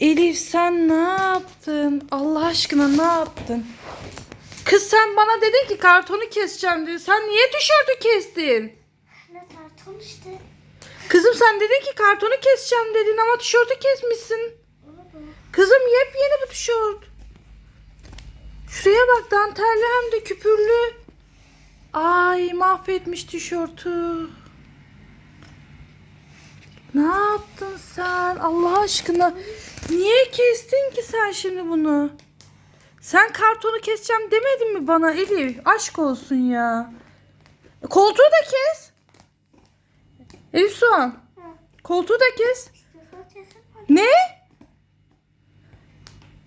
Elif sen ne yaptın? Allah aşkına ne yaptın? Kız sen bana dedin ki kartonu keseceğim dedi. Sen niye tişörtü kestin? Ne tartın işte. Kızım sen dedin ki kartonu keseceğim dedin ama tişörtü kesmişsin. Kızım yepyeni bu tişört. Şuraya bak dantelli hem de küpürlü. Ay mahvetmiş tişörtü. Ne yaptın sen Allah aşkına? Niye kestin ki sen şimdi bunu? Sen kartonu keseceğim demedin mi bana Elif? Aşk olsun ya. Koltuğu da kes. Elif Soğan. Koltuğu da kes. Ne?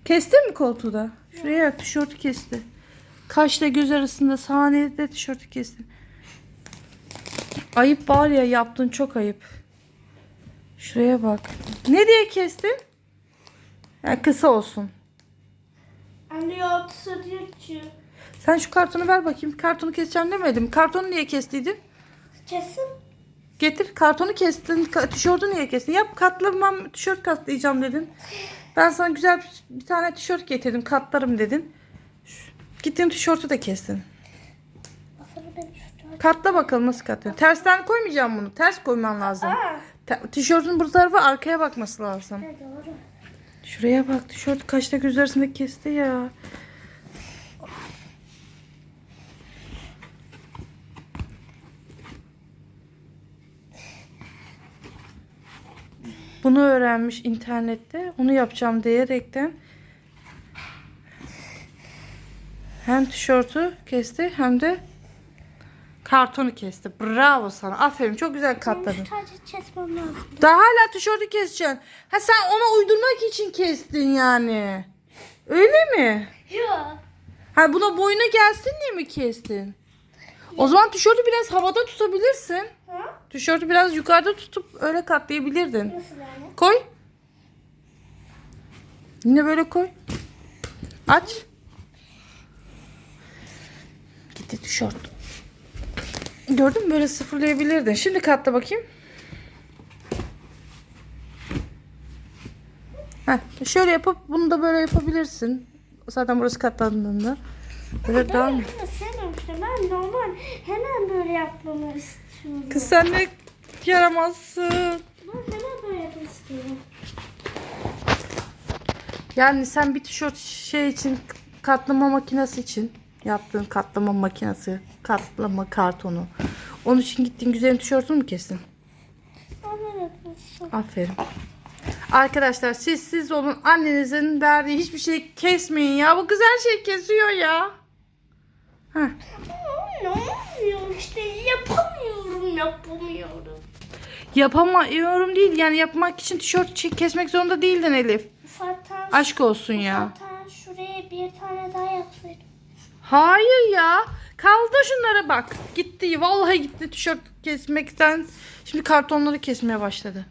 Kestin mi koltuğu da? Şuraya tişörtü kesti. Kaşla göz arasında sahnede tişörtü kesti. Ayıp var ya yaptın çok ayıp. Şuraya bak. Ne diye kestin? Ha, kısa olsun. Anne ya diyor ki. Sen şu kartonu ver bakayım. Kartonu keseceğim demedim. Kartonu niye kestiydin? Kesin. Getir kartonu kestin. Ka- tişörtü niye kestin? Yap katlamam tişört katlayacağım dedin. Ben sana güzel bir, bir tane tişört getirdim katlarım dedin. Gittin tişörtü de kestin. Katla bakalım nasıl katlıyor. Tersten koymayacağım bunu. Ters koyman lazım. Aa. Tişörtün bu tarafı arkaya bakması lazım. Ne doğru. Şuraya bak tişört kaçta göz arasında kesti ya. Bunu öğrenmiş internette. Onu yapacağım diyerekten hem tişörtü kesti hem de kartonu kesti. Bravo sana. Aferin. Çok güzel katladın. Kesmem lazım. Daha hala tişörtü keseceksin. Ha sen ona uydurmak için kestin yani. Öyle mi? Ya. Ha buna boyuna gelsin diye mi kestin? O zaman tişörtü biraz havada tutabilirsin. Ha? Tişörtü biraz yukarıda tutup öyle katlayabilirdin. Nasıl yani? Koy. Yine böyle koy. Aç. Gitti tişört. Gördün mü böyle sıfırlayabilirdin. Şimdi katla bakayım. Heh, şöyle yapıp bunu da böyle yapabilirsin. Zaten burası katlandığında. Böyle daha mı? işte. Ben normal hemen böyle yapmamı istiyorum. Kız sen ne yaramazsın. Ben hemen böyle yapmak istiyorum. Yani sen bir tişört şey için katlama makinesi için yaptığın katlama makinesi, katlama kartonu. Onun için gittiğin güzel tişörtünü mü istiyorum. Aferin. Arkadaşlar siz siz olun annenizin verdiği hiçbir şey kesmeyin ya. Bu güzel şey kesiyor ya. Heh. Olmuyor işte yapamıyorum yapamıyorum. Yapamıyorum değil yani yapmak için tişört kesmek zorunda değildin Elif. Zaten, Aşk olsun ya. zaten şuraya bir tane daha yapsaydım. Hayır ya. Kaldı şunlara bak. Gitti. Vallahi gitti tişört kesmekten. Şimdi kartonları kesmeye başladı.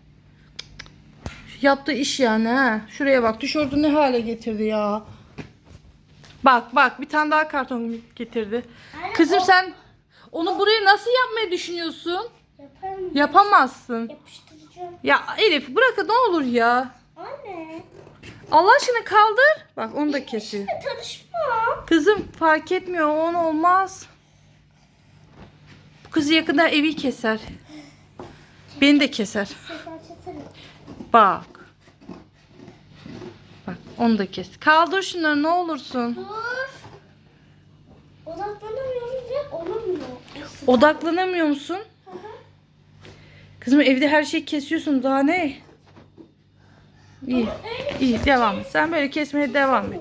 Yaptığı iş yani ha. Şuraya bak. Tişörtü ne hale getirdi ya. Bak bak bir tane daha karton getirdi. Anne, Kızım o- sen onu buraya nasıl yapmayı düşünüyorsun? Yaparım. Yapamazsın. Yapıştıracağım. Ya Elif bırakın ne olur ya. Allah aşkına kaldır. Bak onu da kesiyor. Tanışma. Kızım fark etmiyor. On olmaz. Bu kız yakında evi keser. Beni de keser. Bak. Bak onu da kes. Kaldır şunları ne olursun. Dur. Odaklanamıyorum ve olamıyor. Odaklanamıyor musun? Hı hı. Kızım evde her şeyi kesiyorsun. Daha ne? İyi. İyi devam et. Sen böyle kesmeye devam et.